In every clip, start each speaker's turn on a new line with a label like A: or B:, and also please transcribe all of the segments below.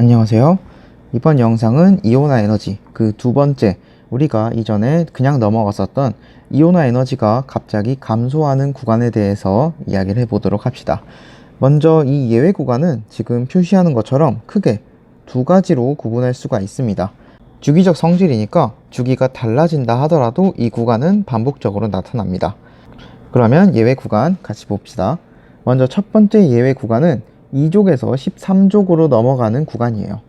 A: 안녕하세요. 이번 영상은 이온화 에너지 그 두 번째 우리가 이전에 그냥 넘어갔었던 이온화 에너지가 갑자기 감소하는 구간에 대해서 이야기를 해보도록 합시다. 먼저 이 예외 구간은 지금 표시하는 것처럼 크게 두 가지로 구분할 수가 있습니다. 주기적 성질이니까 주기가 달라진다 하더라도 이 구간은 반복적으로 나타납니다. 그러면 예외 구간 같이 봅시다. 먼저 첫 번째 예외 구간은 2족에서 13족으로 넘어가는 구간이에요.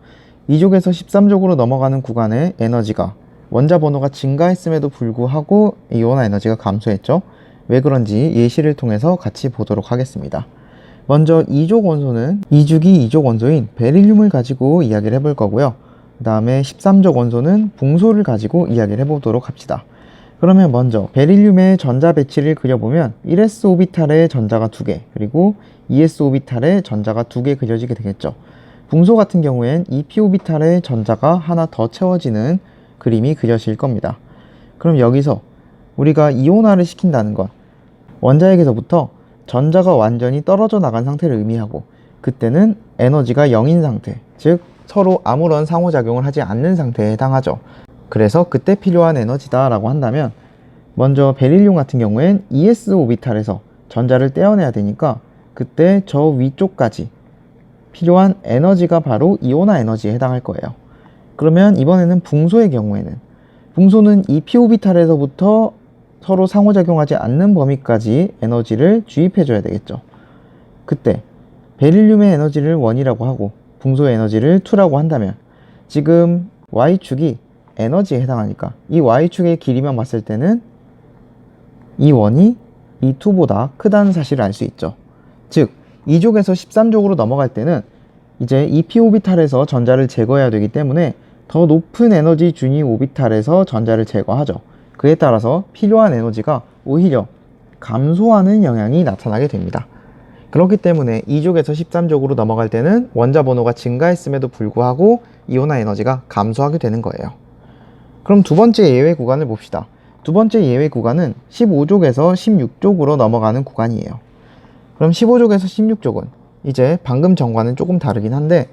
A: 2족에서 13족으로 넘어가는 구간의 에너지가 원자 번호가 증가했음에도 불구하고 이온화 에너지가 감소했죠. 왜 그런지 예시를 통해서 같이 보도록 하겠습니다. 먼저 2족 원소는 2주기 2족 원소인 베릴륨을 가지고 이야기를 해볼 거고요. 그 다음에 13족 원소는 붕소를 가지고 이야기를 해보도록 합시다. 그러면 먼저 베릴륨의 전자 배치를 그려보면 1s 오비탈의 전자가 2개 그리고 2s 오비탈의 전자가 2개 그려지게 되겠죠. 붕소 같은 경우엔 2p 오비탈의 전자가 하나 더 채워지는 그림이 그려질 겁니다. 그럼 여기서 우리가 이온화를 시킨다는 건 원자핵에서부터 전자가 완전히 떨어져 나간 상태를 의미하고 그때는 에너지가 0인 상태, 즉 서로 아무런 상호작용을 하지 않는 상태에 해당하죠. 그래서 그때 필요한 에너지다라고 한다면 먼저 베릴륨 같은 경우엔 ES 오비탈에서 전자를 떼어내야 되니까 그때 저 위쪽까지 필요한 에너지가 바로 이온화 에너지에 해당할 거예요. 그러면 이번에는 붕소의 경우에는 붕소는 이 p 오비탈에서부터 서로 상호작용하지 않는 범위까지 에너지를 주입해줘야 되겠죠. 그때 베릴륨의 에너지를 1이라고 하고 붕소의 에너지를 2라고 한다면 지금 y축이 에너지에 해당하니까 이 y축의 길이만 봤을 때는 이 원이 이 2보다 크다는 사실을 알 수 있죠. 즉 2족에서 13족으로 넘어갈 때는 이제 이 p 오비탈에서 전자를 제거해야 되기 때문에 더 높은 에너지 준위 오비탈에서 전자를 제거하죠. 그에 따라서 필요한 에너지가 오히려 감소하는 영향이 나타나게 됩니다. 그렇기 때문에 2족에서 13족으로 넘어갈 때는 원자 번호가 증가했음에도 불구하고 이온화 에너지가 감소하게 되는 거예요. 그럼 두 번째 예외 구간을 봅시다. 두 번째 예외 구간은 15족에서 16족으로 넘어가는 구간이에요. 그럼 15족에서 16족은 이제 방금 전과는 조금 다르긴 한데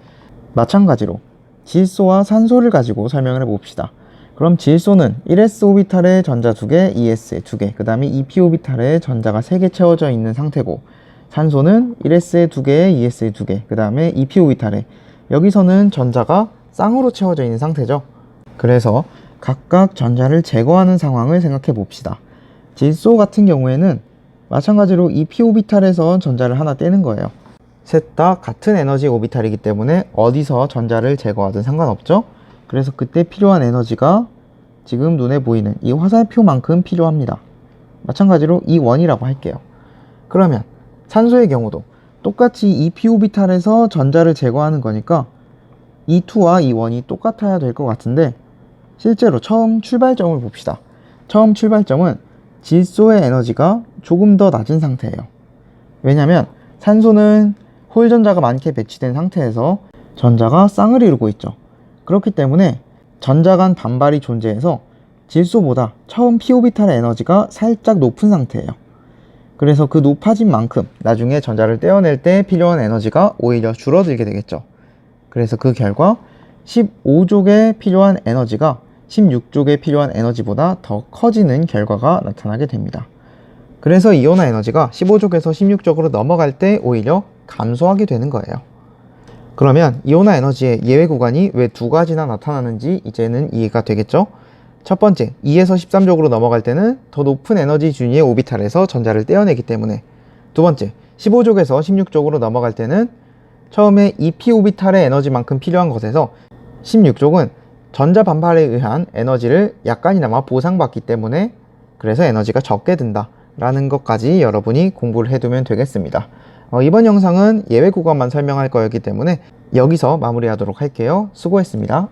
A: 마찬가지로 질소와 산소를 가지고 설명을 해봅시다. 그럼 질소는 1s 오비탈에 전자 2개, 2s에 2개, 그 다음에 2p 오비탈에 전자가 3개 채워져 있는 상태고 산소는 1s에 2개, 2s에 2개, 그 다음에 2p 오비탈에 여기서는 전자가 쌍으로 채워져 있는 상태죠. 그래서 각각 전자를 제거하는 상황을 생각해 봅시다. 질소 같은 경우에는 마찬가지로 이 p 오비탈에서 전자를 하나 떼는 거예요. 셋 다 같은 에너지 오비탈이기 때문에 어디서 전자를 제거하든 상관없죠. 그래서 그때 필요한 에너지가 지금 눈에 보이는 이 화살표만큼 필요합니다. 마찬가지로 이 원이라고 할게요. 그러면 산소의 경우도 똑같이 이 p 오비탈에서 전자를 제거하는 거니까 이 2와 이 원이 똑같아야 될 것 같은데 실제로 처음 출발점을 봅시다. 처음 출발점은 질소의 에너지가 조금 더 낮은 상태예요. 왜냐면 산소는 홀 전자가 많게 배치된 상태에서 전자가 쌍을 이루고 있죠. 그렇기 때문에 전자 간 반발이 존재해서 질소보다 처음 p 오비탈의 에너지가 살짝 높은 상태예요. 그래서 그 높아진 만큼 나중에 전자를 떼어낼 때 필요한 에너지가 오히려 줄어들게 되겠죠. 그래서 그 결과 15족에 필요한 에너지가 16족에 필요한 에너지보다 더 커지는 결과가 나타나게 됩니다. 그래서 이온화 에너지가 15족에서 16족으로 넘어갈 때 오히려 감소하게 되는 거예요. 그러면 이온화 에너지의 예외 구간이 왜 두 가지나 나타나는지 이제는 이해가 되겠죠? 첫 번째, 2에서 13족으로 넘어갈 때는 더 높은 에너지 준위의 오비탈에서 전자를 떼어내기 때문에 두 번째, 15족에서 16족으로 넘어갈 때는 처음에 2p 오비탈의 에너지만큼 필요한 것에서 16족은 전자 반발에 의한 에너지를 약간이나마 보상받기 때문에 그래서 에너지가 적게 든다 라는 것까지 여러분이 공부를 해두면 되겠습니다. 어, 이번 영상은 예외 구간만 설명할 거였기 때문에 여기서 마무리하도록 할게요. 수고했습니다.